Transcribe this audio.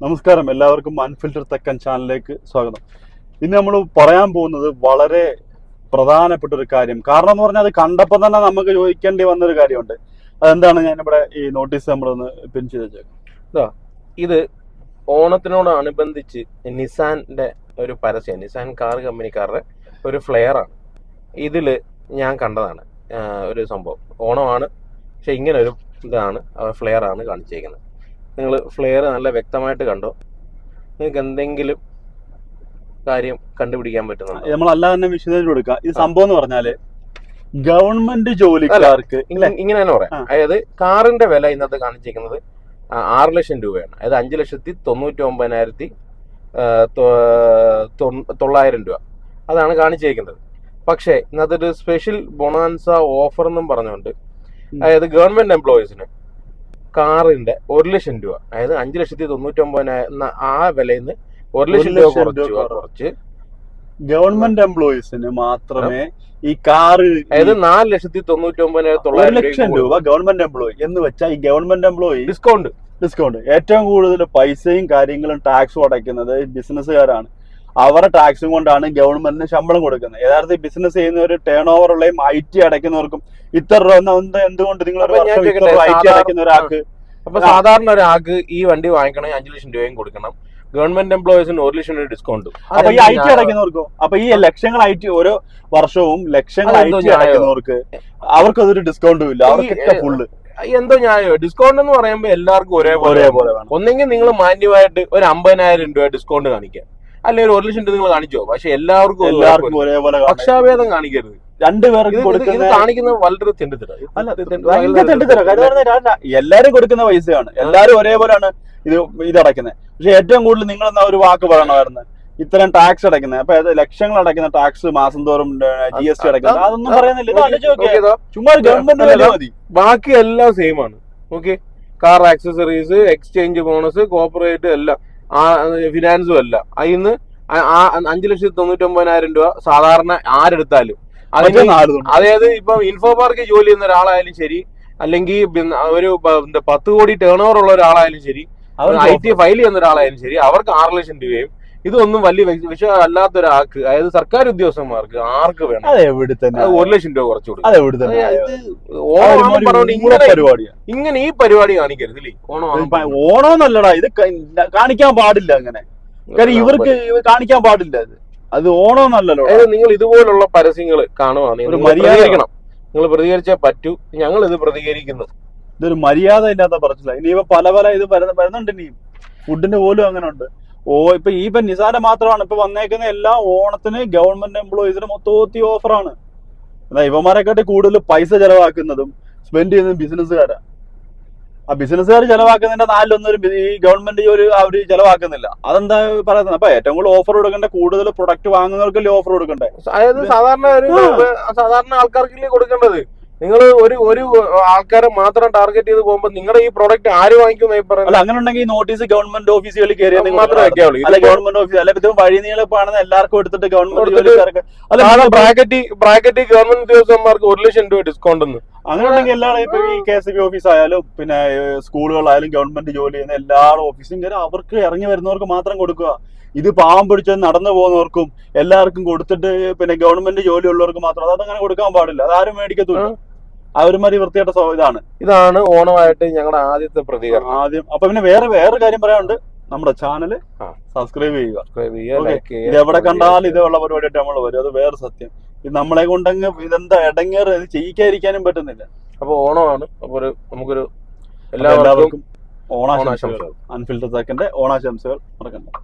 നമസ്കാരം. എല്ലാവർക്കും അൺഫിൽറ്റർ തെക്കൻ ചാനലിലേക്ക് സ്വാഗതം. ഇന്ന് നമ്മൾ പറയാൻ പോകുന്നത് വളരെ പ്രധാനപ്പെട്ട ഒരു കാര്യം. കാരണം എന്ന് പറഞ്ഞാൽ അത് കണ്ടപ്പോൾ തന്നെ നമുക്ക് ചോദിക്കേണ്ടി വന്നൊരു കാര്യമുണ്ട്. അതെന്താണ് ഞാനിവിടെ ഈ നോട്ടീസ് നമ്മളൊന്ന് പിൻ ചെയ്ത് വെച്ചേക്കാം ഇത് ഓണത്തിനോടനുബന്ധിച്ച് നിസാന്റെ ഒരു പരസ്യം നിസാൻ കാർ കമ്പനിക്കാരുടെ ഒരു ഫ്ലെയർ ആണ് ഞാൻ കണ്ടതാണ് ഒരു സംഭവം. ഓണമാണ് പക്ഷെ ഇങ്ങനെ ഒരു ഇതാണ് ഫ്ലെയർ ആണ് കാണിച്ചേക്കുന്നത്. നിങ്ങൾ ഫ്ലെയർ നല്ല വ്യക്തമായിട്ട് കണ്ടോ? നിങ്ങൾക്ക് എന്തെങ്കിലും കാര്യം കണ്ടുപിടിക്കാൻ പറ്റുന്നുണ്ടോ? നമ്മളല്ലാതെ തന്നെ വിശദീകരിച്ച് കൊടുക്കുക. ഇത് സംഭവം എന്ന് പറഞ്ഞാൽ ഗവൺമെന്റ് ജോലിക്കാർക്ക് ഇങ്ങ- ഇങ്ങനെ തന്നെ പറയാം. അതായത് കാറിന്റെ വില ഇന്നത്തെ കാണിച്ചിരിക്കുന്നത് ആറ് ലക്ഷം രൂപയാണ്. അതായത് അഞ്ച് ലക്ഷത്തി തൊണ്ണൂറ്റി ഒമ്പതിനായിരത്തി തൊള്ളായിരം രൂപ. അതാണ് കാണിച്ചിരിക്കുന്നത്. പക്ഷേ ഇന്നത്തെ ഒരു സ്പെഷ്യൽ ബൊണാൻസ ഓഫർ എന്നും പറഞ്ഞുകൊണ്ട് അതായത് ഗവൺമെന്റ് എംപ്ലോയീസിന് കാറിന്റെ ഒരു ലക്ഷം രൂപ. അതായത് അഞ്ച് ലക്ഷത്തി തൊണ്ണൂറ്റി ഒമ്പതിനായിരം ആ വിലയിൽ നിന്ന് ഒരു ലക്ഷം രൂപ കുറച്ച്. കുറച്ച്. ഗവൺമെന്റ് എംപ്ലോയീസിന് മാത്രമേ ഈ കാറ് അതായത് നാല് ലക്ഷത്തി തൊണ്ണൂറ്റി ഒമ്പതിനായിരത്തി ലക്ഷം രൂപ ഗവൺമെന്റ് എംപ്ലോയി എന്ന് വെച്ചാൽ ഈ ഗവൺമെന്റ് എംപ്ലോയി ഡിസ്കൗണ്ട് ഡിസ്കൗണ്ട് ഏറ്റവും കൂടുതൽ പൈസയും കാര്യങ്ങളും ടാക്സും അടയ്ക്കുന്നത് ബിസിനസ്സുകാരാണ് അവരുടെ ടാക്സും കൊണ്ടാണ് ഗവൺമെന്റിന് ശമ്പളം കൊടുക്കുന്നത്. യഥാർത്ഥത്തിൽ ബിസിനസ് ചെയ്യുന്നവർ ടേൺ ഓവർ ഉള്ളയും ഐ ടി അടയ്ക്കുന്നവർക്കും ഇത്ര രൂപ എന്തുകൊണ്ട് നിങ്ങൾ ഞാൻ ഐ ടി സാധാരണ- അടയ്ക്കുന്ന ഒരാൾക്ക് അപ്പൊ സാധാരണ ഒരാൾക്ക് ഈ വണ്ടി വാങ്ങിക്കണമെങ്കിൽ അഞ്ചു ലക്ഷം രൂപയും കൊടുക്കണം. ഗവൺമെന്റ് എംപ്ലോയീസിന് ഒരു ലക്ഷം രൂപ ഡിസ്കൗണ്ട് അപ്പൊ ഈ ഐ ടി അടയ്ക്കുന്നവർക്കോ? അപ്പൊ ഈ ലക്ഷങ്ങൾ ഐ ടി ഓരോ വർഷവും ലക്ഷങ്ങൾ ഐ ടി? അടയ്ക്കുന്നവർക്ക് അവർക്ക് അതൊരു ഡിസ്കൗണ്ടും ഇല്ല. അവർക്ക് അവർക്കൊക്കെ ഫുള്ള് എന്തോ ന്യായോ ഡിസ്കൗണ്ട് എന്ന് പറയുമ്പോൾ എല്ലാവർക്കും ഒരേപോലെ ഒന്നെങ്കിൽ നിങ്ങൾ മാന്യമായിട്ട് ഒരു അമ്പതിനായിരം രൂപ ഡിസ്കൗണ്ട് കാണിക്കുക അല്ലെങ്കിൽ ഒരു ലക്ഷം രൂപ നിങ്ങൾ കാണിച്ചോ? പക്ഷെ എല്ലാവർക്കും എല്ലാവർക്കും ഒരേപോലെ. പക്ഷാഭേദം കാണിക്കരുത്. രണ്ടുപേർക്ക് കൊടുക്കുന്ന കാണിക്കുന്ന വളരെ തെണ്ടിത്തര. അല്ല എല്ലാരും കൊടുക്കുന്ന പൈസയാണ്. എല്ലാരും ഒരേപോലെയാണ് ഇത് ഇത് അടയ്ക്കുന്നത് പക്ഷെ ഏറ്റവും കൂടുതൽ നിങ്ങൾ എന്നാ ഒരു വാക്ക് പറയണമായിരുന്നു. ഇത്തരം ടാക്സ് അടയ്ക്കുന്നത് അപ്പൊ ലക്ഷങ്ങൾ അടയ്ക്കുന്ന ടാക്സ് മാസം തോറും ജി എസ് ടി അടയ്ക്കുന്നത് അതൊന്നും പറയുന്നില്ല? ചുമ്മാ ഗവൺമെന്റ് മതി. ബാക്കി എല്ലാം സെയിം ആണ്. Okay? Car accessories exchange bonus corporate എല്ലാം. ഫിനാൻസും അല്ല. അതിന്ന് അഞ്ചു ലക്ഷത്തി തൊണ്ണൂറ്റി ഒമ്പതിനായിരം രൂപ സാധാരണ ആരെടുത്താലും. അതായത് ഇപ്പൊ ഇൻഫോ പാർക്കിൽ ജോലി ചെയ്യുന്ന ഒരാളായാലും ശരി അല്ലെങ്കിൽ ഒരു പത്ത് കോടി ടേൺ ഓവർ ഉള്ള ഒരാളായാലും ശരി ഐ ടി ഫയൽ ചെയ്യുന്ന ഒരാളായാലും ശരി അവർക്ക് ആറ് ലക്ഷം രൂപയും ഇതൊന്നും വലിയ വിഷയം അല്ലാത്ത ആക്ക് അതായത് സർക്കാർ ഉദ്യോഗസ്ഥന്മാർക്ക് ആർക്ക് വേണം? അത് എവിടെ തന്നെ ഒരു ലക്ഷം രൂപ കുറച്ചു കൊടുക്കും. അത് എവിടെ തന്നെ ഓണം ഇങ്ങനെ പരിപാടിയാണ് ഇങ്ങനെ ഈ പരിപാടി കാണിക്കരുത് ഓണം ഓണോന്നല്ലടാ ഇത് കാണിക്കാൻ പാടില്ല അങ്ങനെ. കാര്യം ഇവർക്ക് ഇവ കാണിക്കാൻ പാടില്ല ഇത്. അത് ഓണോന്നല്ലല്ലോ. അതായത് നിങ്ങൾ ഇതുപോലുള്ള പരസ്യങ്ങൾ കാണുവാണെങ്കിൽ നിങ്ങൾ പ്രതികരിച്ചാൽ പ്രതികരിക്കണം. നിങ്ങൾ പ്രതികരിച്ചേ പറ്റൂ. ഞങ്ങൾ ഇത് പ്രതികരിക്കുന്നു. ഇതൊരു മര്യാദ ഇല്ലാത്ത പറച്ചില്ല ഇവ പല പല ഇത് വരുന്ന വരുന്നുണ്ട് ഇനിയും. ഫുഡിന്റെ പോലും അങ്ങനെ ഉണ്ട് ഓ ഇപ്പൊ ഈ ഇപ്പൊ നിസാര മാത്രമാണ്. ഇപ്പൊ വന്നേക്കുന്ന എല്ലാ ഓണത്തിന് ഗവൺമെന്റ് എംപ്ലോയീസിന് മൊത്തത്തി ഓഫറാണ് എന്നാ ഇവന്മാരെക്കാട്ടി കൂടുതൽ പൈസ ചെലവാക്കുന്നതും സ്പെൻഡ് ചെയ്യുന്നതും ബിസിനസ്സുകാരാ ആ ബിസിനസ്സുകാർ ചെലവാക്കുന്നതിന്റെ നാലിലൊന്നും ഈ ഗവൺമെന്റ് ജോലി അവർ ചെലവാക്കുന്നില്ല. അതെന്താ പറയുന്നത്? അപ്പൊ ഏറ്റവും കൂടുതൽ ഓഫർ കൊടുക്കേണ്ട കൂടുതൽ പ്രൊഡക്റ്റ് വാങ്ങുന്നവർക്കല്ലേ ഓഫർ കൊടുക്കണ്ടേ അതായത് സാധാരണ സാധാരണ ആൾക്കാർക്കല്ലേ കൊടുക്കേണ്ടത്? നിങ്ങൾ ഒരു ഒരു ആൾക്കാരെ മാത്രം ടാർഗറ്റ് ചെയ്ത് പോകുമ്പോൾ നിങ്ങളുടെ ഈ പ്രോഡക്റ്റ് ആര് വാങ്ങിക്കും അല്ല അങ്ങനെ ഉണ്ടെങ്കിൽ നോട്ടീസ് ഗവൺമെന്റ് ഓഫീസുകളിൽ കയറി മാത്രമേ അല്ല ഗവൺമെന്റ് ഓഫീസ് അല്ല ഇത് വഴി നീളപ്പാണെന്ന് എല്ലാവർക്കും എടുത്തിട്ട് ഗവൺമെന്റ് ബ്രാക്കറ്റ് ബ്രാക്കറ്റ് ഗവൺമെന്റ് ഉദ്യോഗസ്ഥന്മാർക്ക് ഒരു ലക്ഷം രൂപ ഡിസ്കൗണ്ട് അങ്ങനെ ഉണ്ടെങ്കിൽ എല്ലാവരും ഇപ്പൊ ഈ കെ എസ് ബി ഓഫീസ് ആയാലും പിന്നെ സ്കൂളുകളായാലും ഗവൺമെന്റ് ജോലി ചെയ്യുന്ന എല്ലാ ഓഫീസും കയറി അവർക്ക് ഇറങ്ങി വരുന്നവർക്ക് മാത്രം കൊടുക്കുക. ഇത് പാവം പിടിച്ച് നടന്നു പോകുന്നവർക്കും എല്ലാവർക്കും കൊടുത്തിട്ട് പിന്നെ ഗവൺമെന്റ് ജോലി ഉള്ളവർക്ക് മാത്രം. അതങ്ങനെ കൊടുക്കാൻ പാടില്ല. അതാരും മേടിക്കത്തില്ല അവരുമാതിരി വൃത്തിയായിട്ട് സ്വ- ഇതാണ്. ഇതാണ് ഓണമായിട്ട് ഞങ്ങളുടെ ആദ്യത്തെ പ്രതികരണം. ആദ്യം അപ്പൊ പിന്നെ വേറെ വേറെ കാര്യം പറയാനുണ്ട്. നമ്മുടെ ചാനൽ സബ്സ്ക്രൈബ് ചെയ്യുക. സബ്സ്ക്രൈബ് ചെയ്യുക, ഇത് എവിടെ കണ്ടാലും ഇതേയുള്ള പരിപാടിയായിട്ട് നമ്മൾ വരും. അത് വേറെ സത്യം. ഇത് നമ്മളെ കൊണ്ടങ്ങ് ഇതെന്താ ഇടങ്ങേറ് ഇത് ചെയ്യിക്കാതിരിക്കാനും പറ്റുന്നില്ല. അപ്പൊ ഓണമാണ്. അപ്പൊ ഒരു നമുക്കൊരു എല്ലാവർക്കും ഓണാശംസകൾ. അൺഫിൽട്ടർ അൺഫിൽറ്റർ സാക്കിന്റെ ഓണാശംസകൾ മറക്കണ്ട.